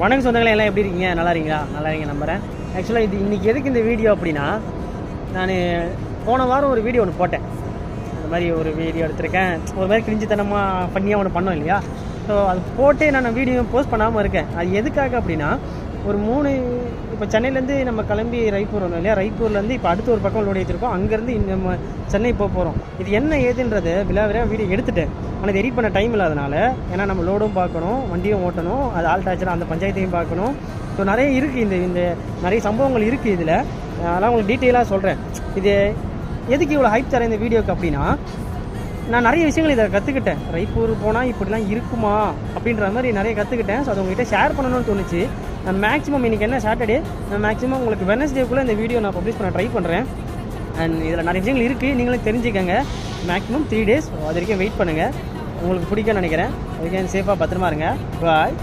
வணக்கம் சொந்தங்களே எல்லாம் எப்படி இருக்கீங்க? நல்லா இருக்கீங்களா? நல்லா இருக்கீங்க நம்புறேன். ஆக்சுவலாக இது இன்றைக்கி எதுக்கு இந்த வீடியோ அப்படின்னா நான் போன வாரம் ஒரு வீடியோ ஒன்று போட்டேன். இந்த மாதிரி ஒரு வீடியோ எடுத்திருக்கேன். ஒரு மாதிரி கிரிஞ்சித்தனமாக பண்ணியாக ஒன்று பண்ணோம் இல்லையா? ஸோ அது போட்டு நான் வீடியோ போஸ்ட் பண்ணாமல் இருக்கேன். அது எதுக்காக அப்படின்னா ஒரு மூணு இப்போ சென்னையிலேருந்து நம்ம கிளம்பி ரைப்பூர் வந்தோம் இல்லையா? ரைப்பூர்லேருந்து இப்போ அடுத்து ஒரு பக்கம் லோடு ஏற்றிருக்கோம் அங்கேருந்து இந்த நம்ம சென்னை போக போகிறோம் இது என்ன ஏதுன்றது விழா வீடியோ எடுத்துட்டேன். ஆனால் எடிட் பண்ண டைம் இல்லாதனால ஏன்னா நம்ம லோடும் பார்க்கணும் வண்டியும் ஓட்டணும் அது ஆல் டாச்சர் அந்த பஞ்சாயத்தையும் பார்க்கணும். ஸோ நிறைய இருக்குது இந்த இந்த நிறைய சம்பவங்கள் இருக்குது இதில். அதெல்லாம் உங்களுக்கு டீட்டெயிலாக சொல்கிறேன் இது எதுக்கு இவ்வளோ ஹைப் தரேன் இந்த வீடியோக்கு அப்படின்னா நான் நிறைய விஷயங்கள் இதை கற்றுக்கிட்டேன் ரைப்பூர் போனால் இப்படிலாம் இருக்குமா அப்படின்ற மாதிரி நிறைய கற்றுக்கிட்டேன் ஸோ அதை உங்ககிட்ட ஷேர் பண்ணணும்னு தோணுச்சு. நான் மேக்ஸிமம் இன்றைக்கி என்ன சாட்டர்டே நான் மேக்ஸிமம் உங்களுக்கு வெனஸ்டேக்குள்ளே இந்த வீடியோ நான் பப்ளிஷ் பண்ண ட்ரை பண்ணுறேன் அண்ட் இதில் நிறைய விஷயங்கள் இருக்குது நீங்களும் தெரிஞ்சுக்கங்க. மேக்ஸிமம் த்ரீ டேஸ் அது வரைக்கும் வெயிட் பண்ணுங்கள் உங்களுக்கு பிடிக்கும்னு நினைக்கிறேன். அதுக்கு சேஃபாக பத்திரமா இருங்க. பாய்